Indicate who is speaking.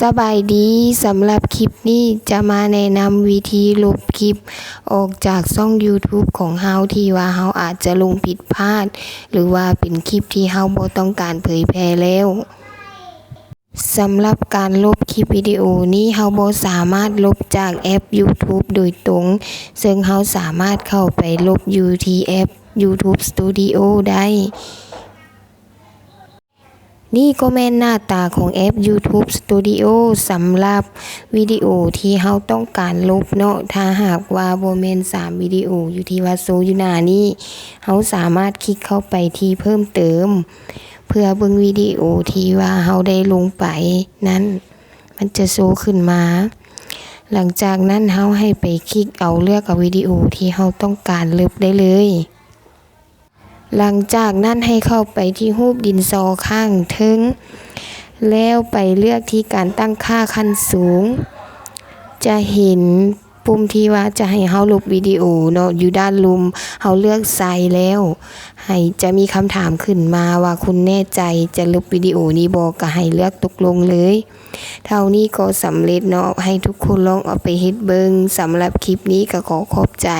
Speaker 1: สบายดีสำหรับคลิปนี้จะมาแนะนำวิธีลบคลิป ออกจากช่อง YouTube ของเฮาที่ว่าเฮาอาจจะลงผิดพลาด หรือว่าเป็นคลิปที่เฮาบ่ต้องการเผยแพร่แล้วสำหรับการลบคลิปวิดีโอนี้เฮาบ่สามารถลบจากแอป YouTube โดยตรง ซึ่งเฮาสามารถเข้าไปลบอยู่ที่แอป YouTube Studio ได้ นี่ก็แม่นหน้าตาของแอป YouTube Studio สำหรับวิดีโอที่เฮาต้องการลบเนาะถ้าหากว่าบ่แม่น3วิดีโออยู่ที่ว่าโซอยู่หน้านี้เฮาสามารถคลิกเข้าไปที่เพิ่มเติม เพื่อเบิ่งวิดีโอที่ว่าเฮาได้ลงไป นั้นมันจะโซขึ้นมา หลังจากนั้นเฮาให้ไปคลิกเอาเลือกเอาวิดีโอที่เฮาต้องการลบได้เลย หลังจากนั้นให้เข้าไปที่รูปดินสอข้างทึง แล้วไปเลือกที่การตั้งค่าขั้นสูง จะเห็นปุ่มที่ว่าจะให้เฮาลบวิดีโอเนาะอยู่ด้านลุมเฮาเลือกใส่แล้ว ให้จะมีคำถามขึ้นมาว่าคุณแน่ใจจะลบวิดีโอนี้บ่ก็ให้เลือกตกลงเลย เท่านี้ก็สำเร็จเนาะให้ทุกคนลองเอาไปเฮ็ดเบิงสำหรับคลิปนี้ก็ขอขอบใจ